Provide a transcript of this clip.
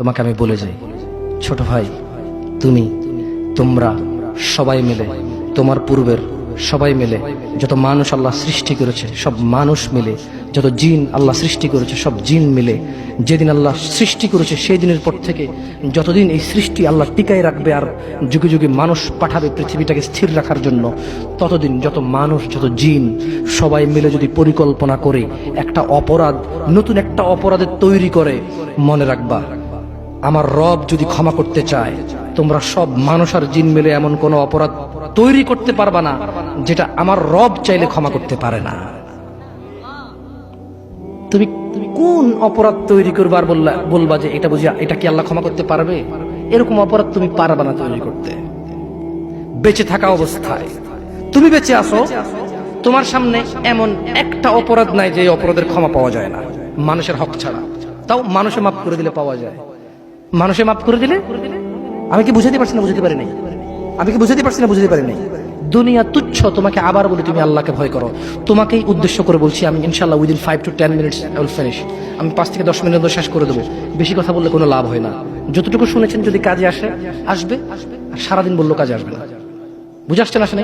তোমাকে আমি বলে যাই। ছোট ভাই, তুমি, তোমরা সবাই মিলে, তোমার পূর্বের সবাই মিলে, যত মানুষ আল্লাহ সৃষ্টি করেছে, সব মানুষ মিলে, যত জিন আল্লাহ সৃষ্টি করেছে, সব জিন মিলে, যেদিন আল্লাহ সৃষ্টি করেছে সেই দিনের পর থেকে যতদিন এই সৃষ্টি আল্লাহ টিকায় রাখবে আর যুগে যুগে মানুষ পাঠাবে পৃথিবীটাকে স্থির রাখার জন্য, ততদিন যত মানুষ, যত জিন সবাই মিলে যদি পরিকল্পনা করে, একটা অপরাধ, নতুন একটা অপরাধের তৈরি করে, মনে রাখবা আমার রব যদি ক্ষমা করতে চায়, তোমরা সব মানুষ আর জিন মিলে এমন কোনো অপরাধ তৈরি করতে পারবা না, যেটা আমার রব চাইলে ক্ষমা করতে পারে না। তুমি কোন অপরাধ তৈরি করবার বললা বলবা যে এটা বুঝি এটা কি আল্লাহ ক্ষমা করতে পারবে? এরকম অপরাধ তুমি পারবা না তৈরি করতে। বেঁচে থাকা অবস্থায়। তুমি বেঁচে আসো তোমার সামনে এমন একটা অপরাধ নাই যে অপরাধের ক্ষমা পাওয়া যায় না। মানুষের হক ছাড়া। তাও মানুষে মাফ করে দিলে পাওয়া যায়। মানুষে মাফ করে দিলে? আমি কি বুঝাতে পারছি না বুঝতে পারি নাই? আমি কি বুঝাতে পারছি না বুঝতে পারি নাই? দুনিয়া তুচ্ছ, তোমাকে আবার বলি তুমি আল্লাহকে ভয় করো। তোমাকেই উদ্দেশ্য করে বলছি আমি ইনশাল্লাহ within five to ten minutes I will finish আমি পাঁচ থেকে দশ মিনিট শেষ করে দেবো। বেশি কথা বললে কোনো লাভ হয় না। যতটুকু শুনেছেন যদি কাজে আসে, আসবে। আর সারাদিন বলল কাজে আসবে না। বুঝে আসছেন আসে?